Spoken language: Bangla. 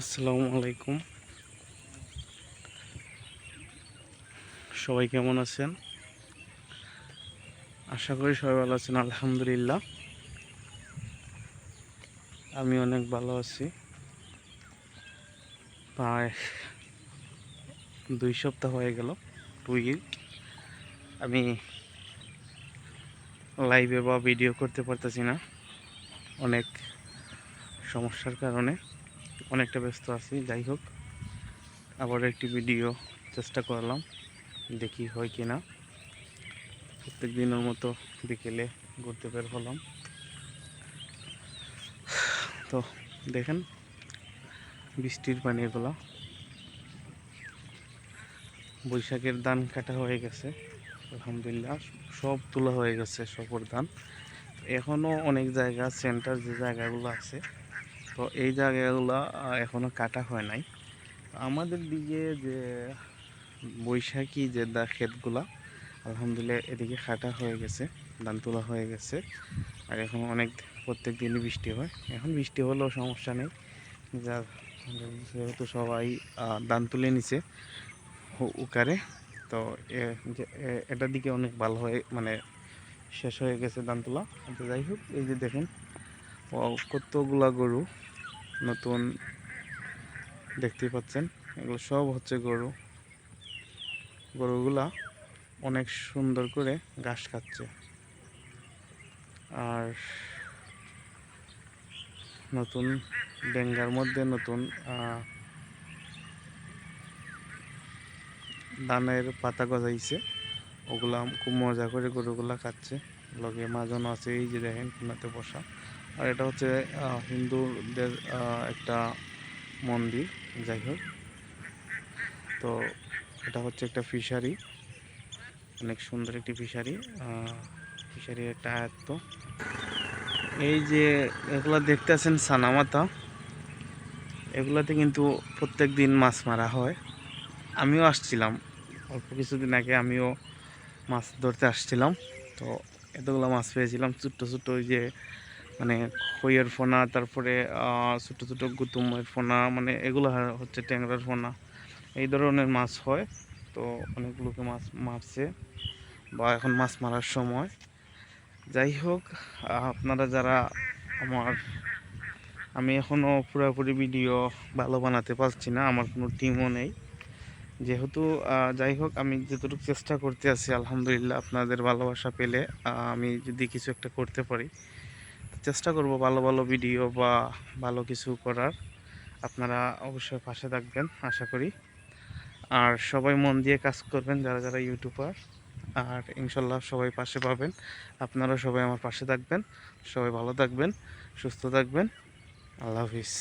আসসালামু আলাইকুম। সবাই কেমন আছেন? আশা করি সবাই ভালো আছেন, আলহামদুলিল্লাহ। আমি অনেক ভালো আছি। প্রায় দুই সপ্তাহ হয়ে গেল উইক আমি লাইভে বা ভিডিও করতে পারতেছি না। অনেক সমস্যার কারণে। অনেকটা ব্যস্ত আছি, যাই হোক। আবার একটি ভিডিও চেষ্টা করলাম, দেখি হয় কি না প্রত্যেক দিনের মতো বিকেলে ঘুরতে বের হলাম। তো দেখেন, বৃষ্টির পানি এগুলো বৈশাখের ধান কাটা হয়ে গেছে, আলহামদুলিল্লাহ। সব তোলা হয়ে গেছে, সবর ধান। এখনও অনেক জায়গা সেন্টার যে জায়গাগুলো আছে তো এই জায়গাগুলো আহ, এখনও কাটা হয় নাই। আমাদের দিকে যে বৈশাখী যে দা ক্ষেতগুলা আলহামদুলিল্লাহ এদিকে কাটা হয়ে গেছে ধান তোলা হয়ে গেছে। আর এখন অনেক প্রত্যেক দিনই বৃষ্টি হয়। এখন বৃষ্টি হলেও সমস্যা নেই। যা যেহেতু সবাই ধান তুলে নিছে উকারে তো এ- যে- এটার দিকে অনেক ভালো হয়ে মানে শেষ হয়ে গেছে ধান তোলা। যাই হোক এই যে দেখেন কতগুলা গরু নতুন দেখতে পাচ্ছেন। এগুলো সব হচ্ছে গরু। গরুগুলা অনেক সুন্দর করে ঘাস খাচ্ছে। আর নতুন ডেঙ্গার মধ্যে নতুন ধানের পাতা গজাইছে। ওগুলা খুব মজা করে গরুগুলা খাচ্ছে। লগে মাজন আছে, এই যে দেখেন কোনাতে বসা। আর এটা হচ্ছে হিন্দুদের একটা মন্দির, যাই হোক। তো এটা হচ্ছে একটা ফিশারি অনেক সুন্দর একটি ফিশারি ফিশারি একটা আয়ত্ত এই যে এগুলা দেখতেছেন সানামাতা, এগুলাতে কিন্তু প্রত্যেক দিন মাছ মারা হয়। আমিও আসছিলাম, অল্প কিছুদিন আগে আমিও মাছ ধরতে আসছিলাম। তো এতগুলো মাছ পেয়েছিলাম, ছোট্ট ছোট্ট ওই যে মানে খইয়ের ফোনা, তারপরে ছোট ছোট গুতুমের ফোনা মানে এগুলো হচ্ছে ট্যাংরার ফোনা। এই ধরনের মাছ হয়, তো অনেকগুলোকে মাছ মারছে বা এখন মাছ মারার সময়। যাই হোক, আপনারা যারা আমার, আমি এখনও পুরোপুরি ভিডিও ভালো বানাতে পারছি না, আমার কোনো টিমও নেই। যেহেতু যাই হোক, আমি যতটুকু চেষ্টা করতে আছি, আলহামদুলিল্লাহ আপনাদের ভালোবাসা পেলে আমি যদি কিছু একটা করতে পারি। চেষ্টা করব ভালো ভালো ভিডিও বা ভালো কিছু করার। আপনারা অবশ্যই পাশে থাকবেন, আশা করি। আর সবাই মন দিয়ে কাজ করবেন, যারা যারা ইউটিউবার আর ইনশাল্লাহ সবাই পাশে পাবেন। আপনারা সবাই আমার পাশে থাকবেন। সবাই ভালো থাকবেন, সুস্থ থাকবেন। আল্লাহ হাফিজ।